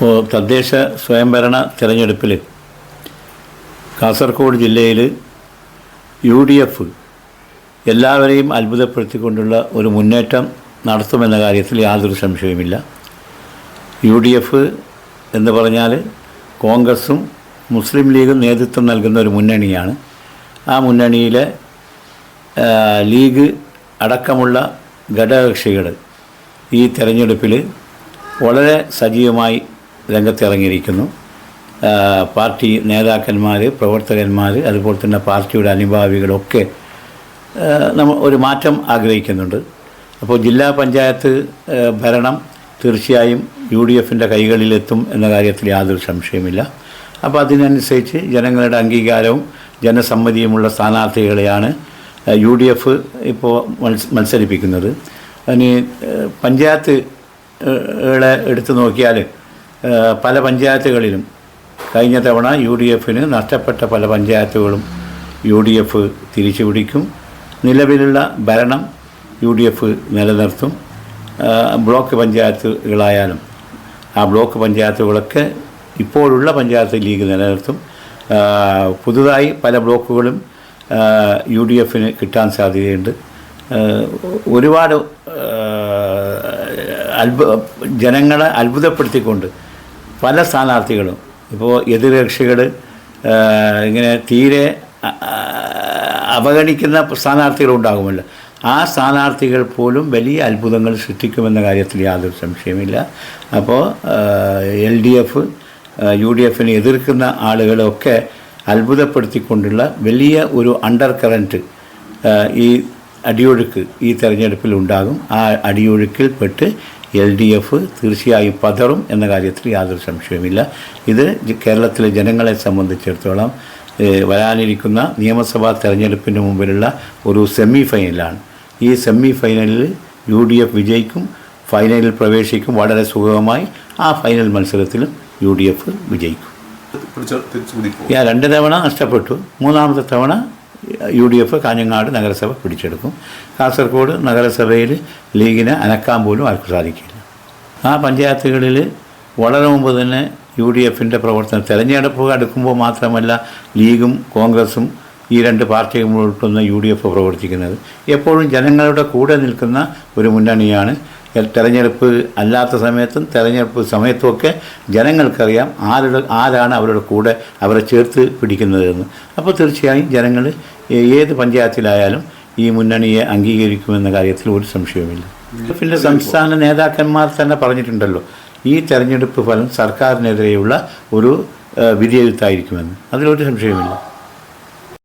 തദ്ദേശ സ്വയംഭരണ തിരഞ്ഞെടുപ്പിൽ കാസർഗോഡ് ജില്ലയിൽ യു ഡി എഫ് എല്ലാവരെയും അത്ഭുതപ്പെടുത്തിക്കൊണ്ടുള്ള ഒരു മുന്നേറ്റം നടത്തുമെന്ന കാര്യത്തിൽ യാതൊരു സംശയവുമില്ല. യു ഡി എഫ് എന്ന് പറഞ്ഞാൽ കോൺഗ്രസും മുസ്ലിം ലീഗും നേതൃത്വം നൽകുന്ന ഒരു മുന്നണിയാണ്. ആ മുന്നണിയിലെ ലീഗ് അടക്കമുള്ള ഘടകകക്ഷികൾ ഈ തെരഞ്ഞെടുപ്പിൽ വളരെ സജീവമായി രംഗത്തിറങ്ങിയിരിക്കുന്നു. പാർട്ടി നേതാക്കന്മാർ പ്രവർത്തകന്മാർ അതുപോലെ തന്നെ പാർട്ടിയുടെ അനുഭാവികളൊക്കെ നമ്മൾ നമ്മ ഒരു മാറ്റം ആഗ്രഹിക്കുന്നുണ്ട്. അപ്പോൾ ജില്ലാ പഞ്ചായത്ത് ഭരണം തീർച്ചയായും യു ഡി എഫിന്റെ കൈകളിലെത്തും എന്ന കാര്യത്തിൽ യാതൊരു സംശയമില്ല അപ്പോൾ അതിനനുസരിച്ച് ജനങ്ങളുടെ അംഗീകാരവും ജനസമ്മതിയുമുള്ള സ്ഥാനാർത്ഥികളെയാണ് യു ഡി എഫ് ഇപ്പോൾ മത്സ മത്സരിപ്പിക്കുന്നത്. ആ, പഞ്ചായത്ത് എടുത്തു നോക്കിയാൽ പല പഞ്ചായത്തുകളിലും കഴിഞ്ഞ തവണ യു ഡി എഫിന് നഷ്ടപ്പെട്ട പല പഞ്ചായത്തുകളും യു ഡി എഫ് തിരിച്ചു പിടിക്കും നിലവിലുള്ള ഭരണം യു ഡി എഫ് നിലനിർത്തും ബ്ലോക്ക് പഞ്ചായത്തുകളായാലും ആ ബ്ലോക്ക് പഞ്ചായത്തുകളൊക്കെ ഇപ്പോഴുള്ള പഞ്ചായത്ത് ലീഗ് നിലനിർത്തും. പുതുതായി പല ബ്ലോക്കുകളും യു ഡി എഫിന് കിട്ടാൻ സാധ്യതയുണ്ട്. ഒരുപാട് അത്ഭുത ജനങ്ങളെ അത്ഭുതപ്പെടുത്തിക്കൊണ്ട് പല സ്ഥാനാർത്ഥികളും. ഇപ്പോൾ എതിർകക്ഷികൾ ഇങ്ങനെ തീരെ അവഗണിക്കുന്ന സ്ഥാനാർത്ഥികളുണ്ടാകുമല്ലോ. ആ സ്ഥാനാർത്ഥികൾ പോലും വലിയ അത്ഭുതങ്ങൾ സൃഷ്ടിക്കുമെന്ന കാര്യത്തിൽ യാതൊരു സംശയമില്ല അപ്പോൾ L D F U D എഫിനെ എതിർക്കുന്ന ആളുകളൊക്കെ അത്ഭുതപ്പെടുത്തിക്കൊണ്ടുള്ള വലിയ ഒരു അണ്ടർ കറന്റ് ഈ അടിയൊഴുക്ക് ഈ തെരഞ്ഞെടുപ്പിൽ ഉണ്ടാകും. ആ അടിയൊഴുക്കിൽ പെട്ട് എൽ ഡി എഫ് തീർച്ചയായും പതറും എന്ന കാര്യത്തിൽ യാതൊരു സംശയവുമില്ല. ഇത് കേരളത്തിലെ ജനങ്ങളെ സംബന്ധിച്ചിടത്തോളം വരാനിരിക്കുന്ന നിയമസഭാ തെരഞ്ഞെടുപ്പിന് മുമ്പിലുള്ള ഒരു സെമി ഫൈനലാണ് ഈ സെമി ഫൈനലിൽ യു ഡി എഫ് വിജയിക്കും ഫൈനലിൽ പ്രവേശിക്കും വളരെ സുഗമമായി ആ ഫൈനൽ മത്സരത്തിലും യു ഡി എഫ് വിജയിക്കും. ഞാൻ രണ്ട് തവണ നഷ്ടപ്പെട്ടു. മൂന്നാമത്തെ തവണ യു ഡി എഫ് കാഞ്ഞങ്ങാട് നഗരസഭ പിടിച്ചെടുക്കും. കാസർഗോഡ് നഗരസഭയിൽ ലീഗിനെ അനക്കാൻ പോലും ആർക്കും സാധിക്കില്ല. ആ പഞ്ചായത്തുകളിൽ വളരെ മുമ്പ് തന്നെ യു ഡി എഫിന്റെ പ്രവർത്തനം തെരഞ്ഞെടുപ്പ് അടുക്കുമ്പോൾ മാത്രമല്ല ലീഗും കോൺഗ്രസും ഈ രണ്ട് പാർട്ടികളും ഉൾപ്പെടുന്ന യു ഡി എഫ് പ്രവർത്തിക്കുന്നത്. എപ്പോഴും ജനങ്ങളുടെ കൂടെ നിൽക്കുന്ന ഒരു മുന്നണിയാണ്. തെരഞ്ഞെടുപ്പ് അല്ലാത്ത സമയത്തും തെരഞ്ഞെടുപ്പ് സമയത്തുമൊക്കെ ജനങ്ങൾക്കറിയാം ആരുടെ ആരാണ് അവരുടെ കൂടെ അവരെ ചേർത്ത് പിടിക്കുന്നതെന്ന്. അപ്പോൾ തീർച്ചയായും ജനങ്ങൾ ഏത് പഞ്ചായത്തിലായാലും ഈ മുന്നണിയെ അംഗീകരിക്കുമെന്ന കാര്യത്തിൽ ഒരു സംശയവുമില്ല. പിന്നെ സംസ്ഥാന നേതാക്കന്മാർ തന്നെ പറഞ്ഞിട്ടുണ്ടല്ലോ. ഈ തെരഞ്ഞെടുപ്പ് ഫലം സർക്കാരിനെതിരെയുള്ള ഒരു വിധിയെഴുത്തായിരിക്കുമെന്ന്. അതിലൊരു സംശയവുമില്ല.